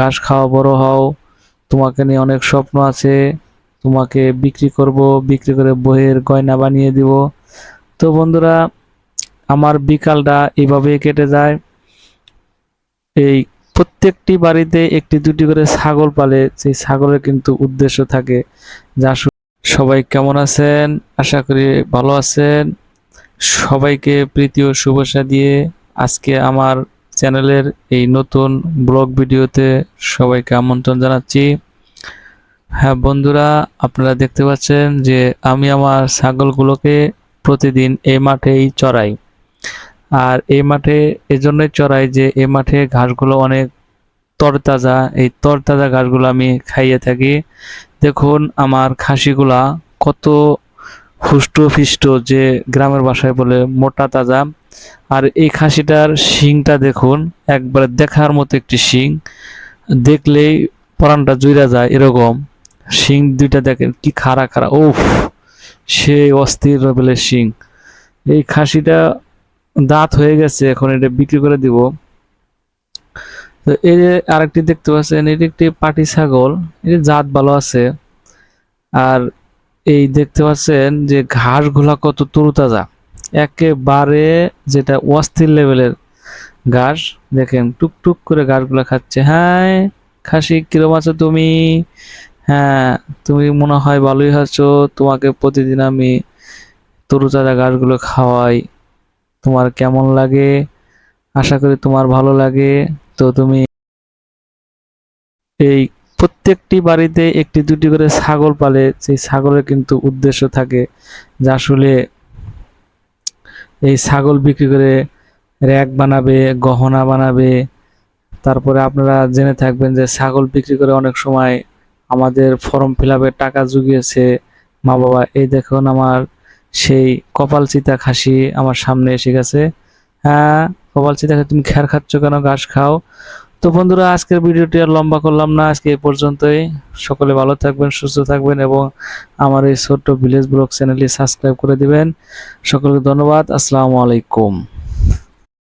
ঘাস খাওয়া বড় হও, তোমাকে নিয়ে অনেক স্বপ্ন আছে, তোমাকে বিক্রি করব, বিক্রি করে বইয়ের গয়না বানিয়ে দিব। তো বন্ধুরা, আমার বিকালটা এইভাবেই কেটে যায়। এই প্রত্যেকটি বাড়িতে একটি দুটি করে ছাগল পালে, সেই ছাগলের কিন্তু উদ্দেশ্য থাকে যা সবাই কেমন আছেন? আশা করি ভালো আছেন। সবাইকে প্রীতি ও শুভেচ্ছা দিয়ে আজকে আমার চ্যানেলের এই নতুন ব্লগ ভিডিওতে সবাইকে আমন্ত্রণ জানাচ্ছি। হ্যাঁ বন্ধুরা, আপনারা দেখতে পাচ্ছেন যে আমি আমার ছাগলগুলোকে প্রতিদিন এই মাঠেই চড়াই। আর এই মাঠে এজন্যই চড়াই যে এই মাঠে ঘাসগুলো অনেক তরতাজা, এই তরতাজা ঘাসগুলো আমি খাইয়ে থাকি। দেখুন আমার খাসিগুলা কত হুষ্ট যে গ্রামের বাসায় বলে মোটা তাজা, আর এই খাসিটার শিংটা দেখুন, একবারে দেখার মতো একটি শিং। দেখলেই পরানটা জুইরা যায় এরকম। শিং দুইটা দেখেন কি খাড়া খাড়া ওফ সেই অস্থির লেভেলের শিং। এই খাসিটা দাঁত হয়ে গেছে, এখন এটা বিক্রি করে দিব। তো এই যে আরেকটি দেখতে পাচ্ছেন, এটি একটি পাটি ছাগল, এটি জাত ভালো আছে। আর এই দেখতে পাচ্ছেন যে ঘাসগুলা কত তরুতাজা। একেবারে যেটা অস্থির লেভেলের ঘাস। দেখেন টুকটুক করে ঘাসগুলা খাচ্ছে। হ্যাঁ খাসি, কিরম আছো তুমি? হ্যাঁ তুমি মনে হয় ভালোই আছো। তোমাকে প্রতিদিন আমি তরুতাজা ঘাসগুলো খাওয়াই। তোমার কেমন লাগে? আশা করি তোমার ভালো লাগে। তো তুমি এই প্রত্যেকটি বাড়িতে একটি দুটি করে ছাগল পালে, সেই ছাগলের কিন্তু উদ্দেশ্য থাকে যে আসলে এই ছাগল বিক্রি করে র্যাক বানাবে, গহনা বানাবে। তারপরে আপনারা জেনে থাকবেন যে ছাগল বিক্রি করে অনেক সময় আমাদের ফর্ম ফিল টাকা জুগিয়েছে মা বাবা এই দেখুন আমার সেই কপাল চিতা খাসি আমার সামনে এসে গেছে। হ্যাঁ কপাল চিতা তুমি খ্যার খাচ্ছ কেন? ঘাস খাও। তো বন্ধুরা, আজকের ভিডিওটি আর লম্বা করলাম না। আজকে এই পর্যন্তই। সকলে ভালো থাকবেন, সুস্থ থাকবেন এবং আমার এই ছোট্ট ভিলেজ ব্লগ চ্যানেলটি সাবস্ক্রাইব করে দিবেন। সকলকে ধন্যবাদ। আসসালামু আলাইকুম।